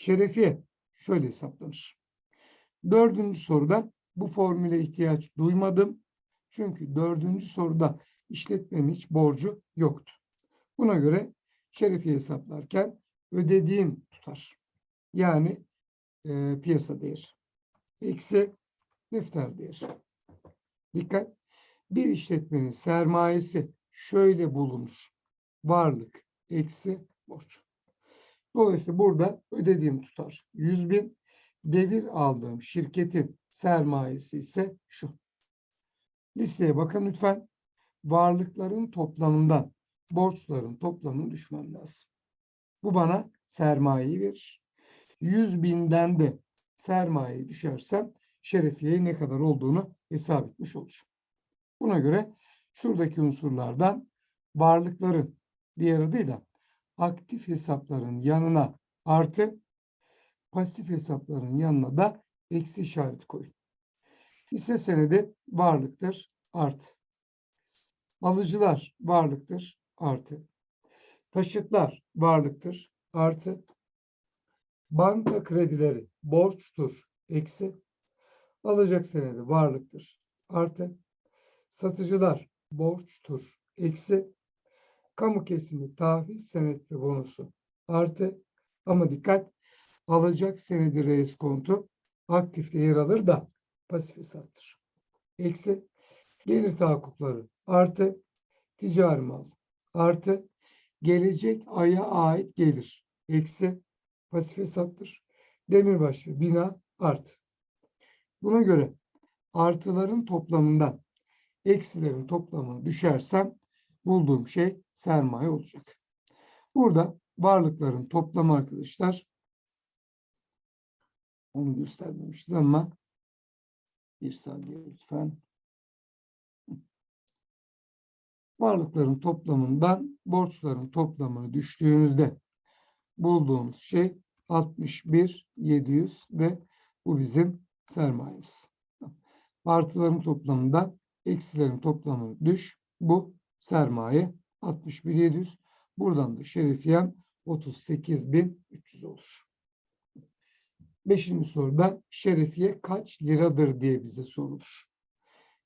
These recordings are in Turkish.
Şerefiye şöyle hesaplanır. Dördüncü soruda bu formüle ihtiyaç duymadım. Çünkü dördüncü soruda işletmenin hiç borcu yoktu. Buna göre şerefiye hesaplarken ödediğim tutar. Yani e, piyasa değeri. Eksi defter değeri. Dikkat! Bir işletmenin sermayesi şöyle bulunur. Varlık eksi borç. Dolayısıyla burada ödediğim tutar 100 bin. Devir aldığım şirketin sermayesi ise şu. Listeye bakın lütfen. Varlıkların toplamından borçların toplamını düşmem lazım. Bu bana sermayeyi verir. 100 binden de sermayeyi düşersem şerefiyeye ne kadar olduğunu hesap etmiş olacağım. Buna göre şuradaki unsurlardan varlıkların diğer adıyla aktif hesapların yanına artı pasif hesapların yanına da eksi işareti koyun. Hisse senedi varlıktır artı. Alıcılar varlıktır artı. Taşıtlar varlıktır artı. Banka kredileri borçtur eksi. Alacak senedi varlıktır artı. Satıcılar borçtur eksi. Kamu kesimi tahvil senet ve bonusu artı. Ama dikkat alacak senedi reis kontu aktifte yer alır da pasif hesaptır. Eksi gelir tahakkukları artı ticari mal artı gelecek aya ait gelir eksi pasif hesaptır. Demirbaşı bina artı. Buna göre artıların toplamından eksilerin toplamını düşersem bulduğum şey sermaye olacak. Burada varlıkların toplamı arkadaşlar onu göstermemişiz ama bir saniye lütfen. Varlıkların toplamından borçların toplamını düştüğünüzde bulduğumuz şey 61 700 ve bu bizim sermayemiz. Artıların toplamından eksilerin toplamını düş. Bu sermaye 61 700. Buradan da şerefiyem 38.300 olur. Beşinci soruda şerefiye kaç liradır diye bize sorulur.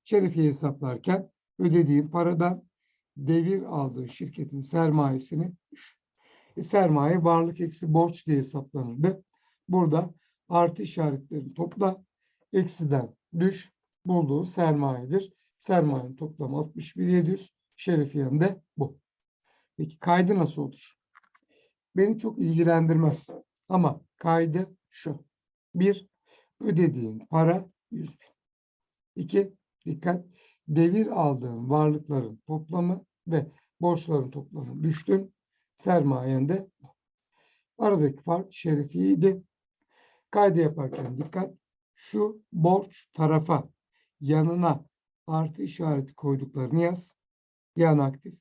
Şerefiye hesaplarken ödediğin paradan devir aldığı şirketin sermayesini düş. E, sermaye varlık eksi borç diye hesaplanırdı. Burada artı işaretlerini topla. Eksiden düş. Bulduğu sermayedir. Sermayenin toplamı 61.700. Şerefiyen de bu. Peki kaydı nasıl olur? Beni çok ilgilendirmez. Ama kaydı şu. Bir, ödediğin para 100 bin. İki, dikkat, devir aldığın varlıkların toplamı ve borçların toplamı düştün. Sermayen de bu. Aradaki fark şerefiydi. Kaydı yaparken dikkat, şu borç tarafa yanına artı işareti koyduklarını yaz. Yan aktif.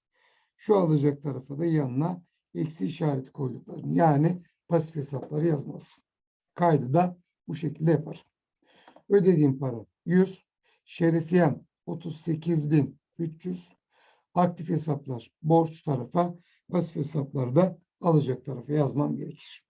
Şu alacak tarafa da yanına eksi işareti koyduklarını yani pasif hesapları yazmalısın. Kaydı da bu şekilde yapar. Ödediğim para 100. Şerifiyem 38.300. Aktif hesaplar borç tarafa, pasif hesapları da alacak tarafa yazmam gerekir.